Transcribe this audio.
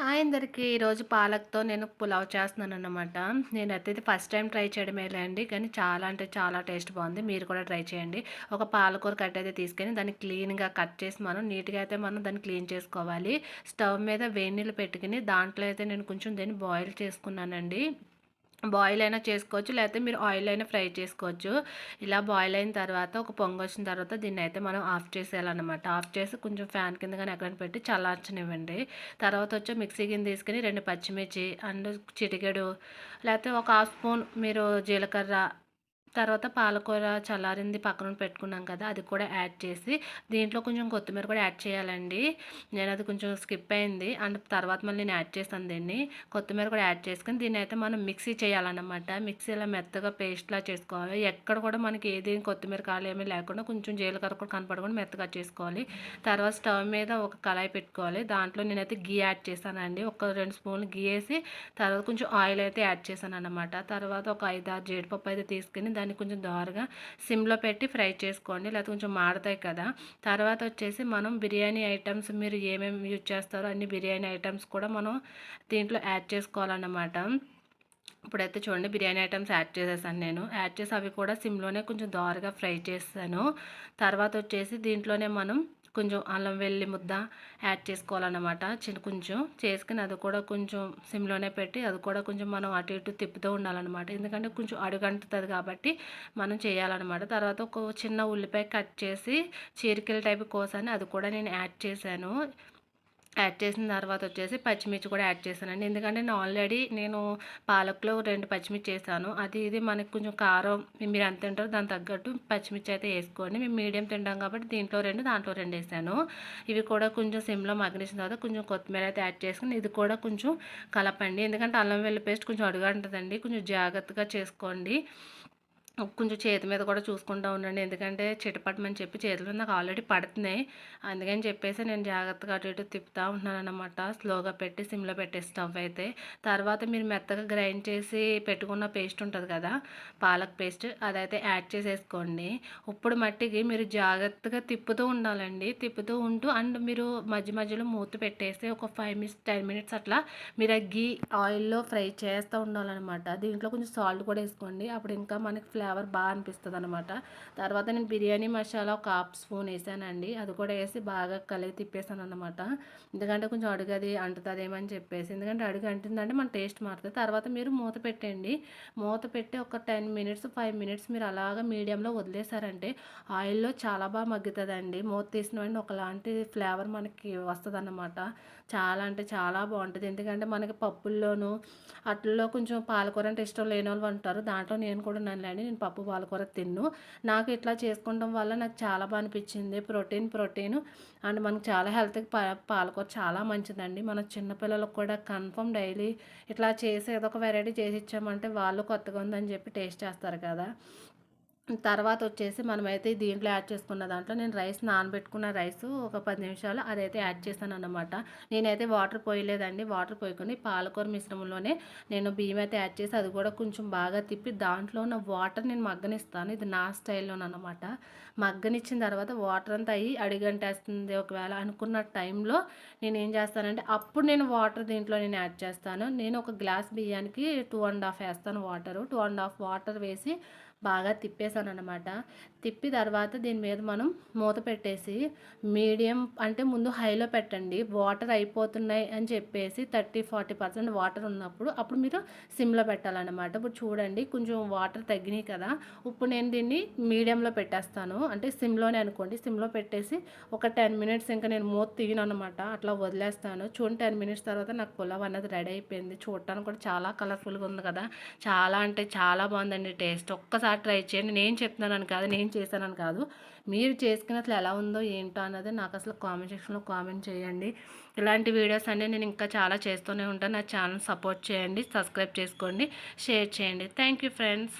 Hi అందరికీ. ఈరోజు పాలక్తో నేను పులావ్ చేస్తున్నాను అనమాట నేనైతే ఇది ఫస్ట్ టైం ట్రై చేయడమే అండి కానీ చాలా అంటే చాలా టేస్ట్ బాగుంది. మీరు కూడా ట్రై చేయండి. ఒక పాలకూర కట్ అయితే తీసుకొని దాన్ని క్లీన్గా కట్ చేసి మనం నీట్గా అయితే మనం దాన్ని క్లీన్ చేసుకోవాలి. స్టవ్ మీద వేడి నీళ్ళు పెట్టుకుని దాంట్లో అయితే నేను కొంచెం దీన్ని బాయిల్ చేసుకున్నానండి. బాయిల్ అయినా చేసుకోవచ్చు లేకపోతే మీరు ఆయిల్ అయినా ఫ్రై చేసుకోవచ్చు. ఇలా బాయిల్ అయిన తర్వాత ఒక పొంగు వచ్చిన తర్వాత దీన్ని అయితే మనం ఆఫ్ చేసేయాలన్నమాట. ఆఫ్ చేసి కొంచెం ఫ్యాన్ కింద కానీ ఎక్కడ పెట్టి చల్లార్చనివ్వండి. తర్వాత వచ్చి మిక్సీ కింద తీసుకుని రెండు పచ్చిమిర్చి అండ్ చిటికెడు లేకపోతే ఒక హాఫ్ స్పూన్ మీరు జీలకర్ర తర్వాత పాలకూర చల్లారింది పక్కన పెట్టుకున్నాం కదా అది కూడా యాడ్ చేసి దీంట్లో కొంచెం కొత్తిమీర కూడా యాడ్ చేయాలండి. నేను అది కొంచెం స్కిప్ అయింది. అండ్ తర్వాత మళ్ళీ నేను యాడ్ చేస్తాను దీన్ని. కొత్తిమీర కూడా యాడ్ చేసుకుని దీన్ని అయితే మనం మిక్సీ చేయాలన్నమాట. మిక్సీలో మెత్తగా పేస్ట్లా చేసుకోవాలి. ఎక్కడ కూడా మనకి ఏది కొత్తిమీర కాలు ఏమీ లేకుండా కొంచెం జీలకర్ర కూడా కనపడకుండా మెత్తగా చేసుకోవాలి. తర్వాత స్టవ్ మీద ఒక కళాయి పెట్టుకోవాలి. దాంట్లో నేనైతే గీ యాడ్ చేశానండి ఒక రెండు స్పూన్లు గీ వేసి తర్వాత కొంచెం ఆయిల్ అయితే యాడ్ చేశాను అనమాట తర్వాత ఒక ఐదు ఆరు జీడిపప్పు అయితే తీసుకుని దాన్ని కొంచెం దోరగా సిమ్లో పెట్టి ఫ్రై చేసుకోండి. లేకపోతే కొంచెం మాడతాయి కదా. తర్వాత వచ్చేసి మనం బిర్యానీ ఐటమ్స్ మీరు ఏమేమి యూజ్ చేస్తారో అన్ని బిర్యానీ ఐటమ్స్ కూడా మనం దీంట్లో యాడ్ చేసుకోవాలన్నమాట. ఇప్పుడైతే చూడండి బిర్యానీ ఐటమ్స్ యాడ్ చేసేసాను నేను. యాడ్ చేసి అవి కూడా సిమ్లోనే కొంచెం దోరగా ఫ్రై చేశాను తర్వాత వచ్చేసి దీంట్లోనే మనం కొంచెం అల్లం వెల్లి ముద్ద యాడ్ చేసుకోవాలన్నమాట. చిన్న కొంచెం చేసుకుని అది కూడా కొంచెం సిమ్లోనే పెట్టి అది కూడా కొంచెం మనం అటు ఇటు తిప్పుతూ ఉండాలన్నమాట. ఎందుకంటే కొంచెం అడుగంటుతుంది కాబట్టి మనం చేయాలన్నమాట. తర్వాత ఒక చిన్న ఉల్లిపాయ కట్ చేసి చీరికల టైప్ కోసాను. అది కూడా నేను యాడ్ చేశాను. యాడ్ చేసిన తర్వాత వచ్చేసి పచ్చిమిర్చి కూడా యాడ్ చేశానండి. ఎందుకంటే నేను ఆల్రెడీ నేను పాలకులో రెండు పచ్చిమిర్చి చేశాను. అది ఇది మనకి కొంచెం కారం మీరు ఎంత తింటారో దాని తగ్గట్టు పచ్చిమిర్చి అయితే వేసుకోండి. మేము మీడియం తింటాం కాబట్టి దీంట్లో రెండు దాంట్లో రెండు వేసాను. ఇవి కూడా కొంచెం సిమ్లో మగ్గించిన తర్వాత కొంచెం కొత్తిమీర అయితే యాడ్ చేసుకుని ఇది కూడా కొంచెం కలపండి. ఎందుకంటే అల్లం వెల్లి పేస్ట్ కొంచెం అడుగుంటుందండి. కొంచెం జాగ్రత్తగా చేసుకోండి. కొంచెం చేతి మీద కూడా చూసుకుంటూ ఉండండి. ఎందుకంటే చిటపట్టమని చెప్పి చేతులు నాకు ఆల్రెడీ పడుతున్నాయి. అందుకని చెప్పేసి నేను జాగ్రత్తగా అటు ఇటు తిప్పుతూ ఉంటున్నాను అనమాట స్లోగా పెట్టి సిమ్లో పెట్టే స్టవ్ అయితే. తర్వాత మీరు మెత్తగా గ్రైండ్ చేసి పెట్టుకున్న పేస్ట్ ఉంటుంది కదా పాలక్ పేస్ట్ అదైతే యాడ్ చేసేసుకోండి. ఇప్పుడు మట్టికి మీరు జాగ్రత్తగా తిప్పుతూ ఉండాలండి. తిప్పుతూ ఉంటూ అండ్ మీరు మధ్య మధ్యలో మూత పెట్టేసి ఒక ఫైవ్ మినిట్స్ టెన్ మినిట్స్ అట్లా మీరు ఆ గీ ఆయిల్లో ఫ్రై చేస్తూ ఉండాలన్నమాట. దీంట్లో కొంచెం సాల్ట్ కూడా వేసుకోండి. అప్పుడు ఇంకా మనకి ఫ్లేవర్ ఫ్లేవర్ బాగా అనిపిస్తుంది అనమాట తర్వాత నేను బిర్యానీ మసాలా ఒక హాఫ్ స్పూన్ వేసానండి. అది కూడా వేసి బాగా కలిగి తిప్పేసాను అనమాట ఎందుకంటే కొంచెం అడుగు అది అంటుతుందేమని చెప్పేసి. ఎందుకంటే అడుగు అంటుందంటే మన టేస్ట్ మారుతుంది. తర్వాత మీరు మూత పెట్టండి. మూత పెట్టి ఒక టెన్ మినిట్స్ ఫైవ్ మినిట్స్ మీరు అలాగా మీడియంలో వదిలేసారంటే ఆయిల్లో చాలా బాగా మగ్గుతుందండి. మూత తీసిన వెంటనే ఒకలాంటి ఫ్లేవర్ మనకి వస్తుంది చాలా అంటే చాలా బాగుంటుంది. ఎందుకంటే మనకి పప్పుల్లోనూ అట్లలో కొంచెం పాలకూర అంటే ఇష్టం లేని వాళ్ళు అంటారు. దాంట్లో నేను కూడా నన్నులేండి నేను పప్పు పాలకూర తిన్ను. నాకు ఇట్లా చేసుకోవడం వల్ల నాకు చాలా బాగా అనిపించింది. Protein protein. అండ్ మనకు చాలా హెల్త్కి పాలకూర చాలా మంచిదండి. మన చిన్నపిల్లలకు కూడా కన్ఫర్మ్ డైలీ ఇట్లా చేసి ఏదో ఒక వెరైటీ చేసి ఇచ్చామంటే వాళ్ళు కొత్తగా ఉందని చెప్పి టేస్ట్ చేస్తారు కదా. తర్వాత వచ్చేసి మనమైతే దీంట్లో యాడ్ చేసుకున్న దాంట్లో నేను రైస్ నానబెట్టుకున్న రైస్ ఒక పది నిమిషాలు అదైతే యాడ్ చేశాను అనమాట నేనైతే వాటర్ పోయలేదండి. వాటర్ పోయకొని పాలకూర మిశ్రమంలోనే నేను బియ్యం అయితే యాడ్ చేసి అది కూడా కొంచెం బాగా తిప్పి దాంట్లో ఉన్న వాటర్ నేను మగ్గనిస్తాను. ఇది నా స్టైల్లోనమాట మగ్గనిచ్చిన తర్వాత వాటర్ అంతా అయ్యి అడిగంటేస్తుంది ఒకవేళ అనుకున్న టైంలో నేను ఏం చేస్తానంటే అప్పుడు నేను వాటర్ దీంట్లో నేను యాడ్ చేస్తాను. నేను ఒక గ్లాస్ బియ్యానికి టూ అండ్ హాఫ్ వేస్తాను water. Two and half water వేసి బాగా తిప్పేశాను అనమాట తిప్పి తర్వాత దీని మీద మనం మూత పెట్టేసి మీడియం అంటే ముందు హైలో పెట్టండి. వాటర్ అయిపోతున్నాయి అని చెప్పేసి థర్టీ ఫార్టీ పర్సెంట్ వాటర్ ఉన్నప్పుడు అప్పుడు మీరు సిమ్లో పెట్టాలన్నమాట. ఇప్పుడు చూడండి కొంచెం వాటర్ తగ్గినాయి కదా. ఇప్పుడు నేను దీన్ని మీడియంలో పెట్టేస్తాను. అంటే సిమ్లోనే అనుకోండి. సిమ్లో పెట్టేసి ఒక టెన్ మినిట్స్ ఇంకా నేను మూత తీయను అనమాట అట్లా వదిలేస్తాను. చూడండి టెన్ మినిట్స్ తర్వాత నాకు పులావ్ అన్నది రెడీ అయిపోయింది. చూడటానికి కూడా చాలా కలర్ఫుల్గా ఉంది కదా. చాలా అంటే చాలా బాగుందండి టేస్ట్. ఒక్కసారి ట్రై చేయండి. నేను చెప్తున్నాను కాదు నేను చేశానని కాదు. మీరు చేసుకుని అసలు ఎలా ఉందో ఏంటో అన్నది నాకు అసలు కామెంట్ సెక్షన్లో కామెంట్ చేయండి. ఇలాంటి వీడియోస్ అన్నీ నేను ఇంకా చాలా చేస్తూనే ఉంటాను. నా ఛానల్ సపోర్ట్ చేయండి సబ్స్క్రైబ్ చేసుకోండి షేర్ చేయండి. Thank friends.